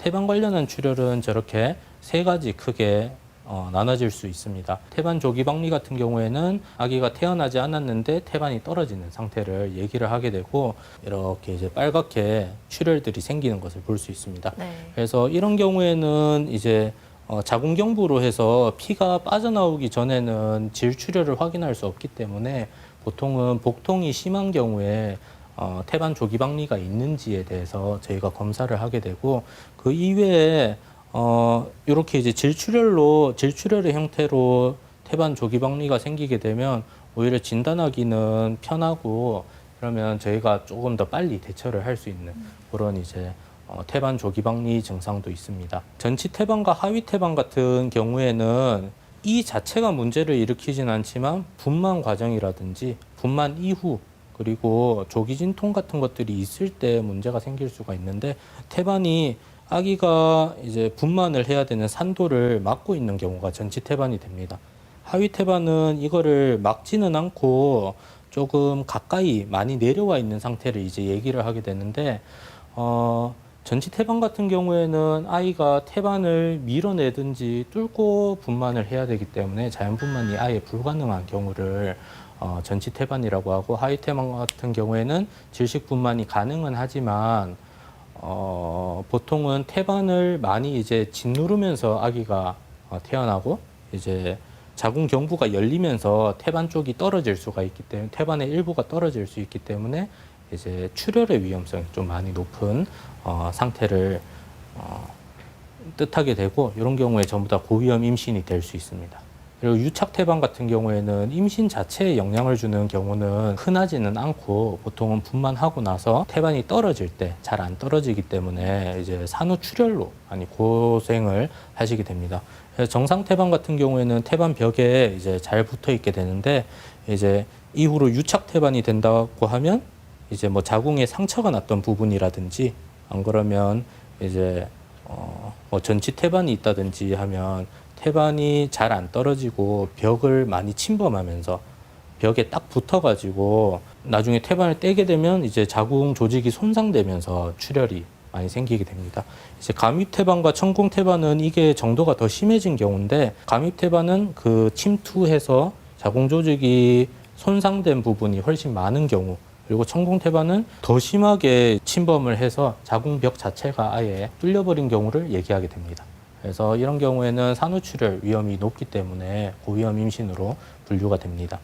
태반 관련한 출혈은 저렇게 세 가지 크게 어, 나눠질 수 있습니다. 태반 조기 박리 같은 경우에는 아기가 태어나지 않았는데 태반이 떨어지는 상태를 얘기를 하게 되고 이렇게 이제 빨갛게 출혈들이 생기는 것을 볼 수 있습니다. 네. 그래서 이런 경우에는 이제 어, 자궁경부로 해서 피가 빠져나오기 전에는 질출혈을 확인할 수 없기 때문에 보통은 복통이 심한 경우에 어, 태반 조기박리가 있는지에 대해서 저희가 검사를 하게 되고 그 이외에 어, 이렇게 이제 질출혈로 질출혈의 형태로 태반 조기박리가 생기게 되면 오히려 진단하기는 편하고 그러면 저희가 조금 더 빨리 대처를 할 수 있는 그런 이제 어, 태반 조기박리 증상도 있습니다. 전치 태반과 하위 태반 같은 경우에는 이 자체가 문제를 일으키진 않지만 분만 과정이라든지 분만 이후 그리고 조기 진통 같은 것들이 있을 때 문제가 생길 수가 있는데 태반이 아기가 이제 분만을 해야 되는 산도를 막고 있는 경우가 전치 태반이 됩니다. 하위 태반은 이거를 막지는 않고 조금 가까이 많이 내려와 있는 상태를 이제 얘기를 하게 되는데 어 전치 태반 같은 경우에는 아이가 태반을 밀어내든지 뚫고 분만을 해야 되기 때문에 자연 분만이 아예 불가능한 경우를 어, 전치 태반이라고 하고 하위 태반 같은 경우에는 질식 분만이 가능은 하지만 어, 보통은 태반을 많이 이제 짓누르면서 아기가 어, 태어나고 이제 자궁 경부가 열리면서 태반 쪽이 떨어질 수가 있기 때문에 태반의 일부가 떨어질 수 있기 때문에 이제 출혈의 위험성이 좀 많이 높은 어, 상태를 어, 뜻하게 되고 이런 경우에 전부 다 고위험 임신이 될 수 있습니다. 그리고 유착 태반 같은 경우에는 임신 자체에 영향을 주는 경우는 흔하지는 않고 보통은 분만하고 나서 태반이 떨어질 때 잘 안 떨어지기 때문에 이제 산후 출혈로 많이 고생을 하시게 됩니다. 정상 태반 같은 경우에는 태반 벽에 이제 잘 붙어 있게 되는데 이제 이후로 유착 태반이 된다고 하면 이제 뭐 자궁에 상처가 났던 부분이라든지 안 그러면 이제 어뭐 전치 태반이 있다든지 하면 태반이 잘 안 떨어지고 벽을 많이 침범하면서 벽에 딱 붙어가지고 나중에 태반을 떼게 되면 이제 자궁 조직이 손상되면서 출혈이 많이 생기게 됩니다. 이제 감입 태반과 천궁 태반은 이게 정도가 더 심해진 경우인데 감입 태반은 그 침투해서 자궁 조직이 손상된 부분이 훨씬 많은 경우 그리고 천궁 태반은 더 심하게 침범을 해서 자궁벽 자체가 아예 뚫려버린 경우를 얘기하게 됩니다. 그래서 이런 경우에는 산후출혈 위험이 높기 때문에 고위험 임신으로 분류가 됩니다.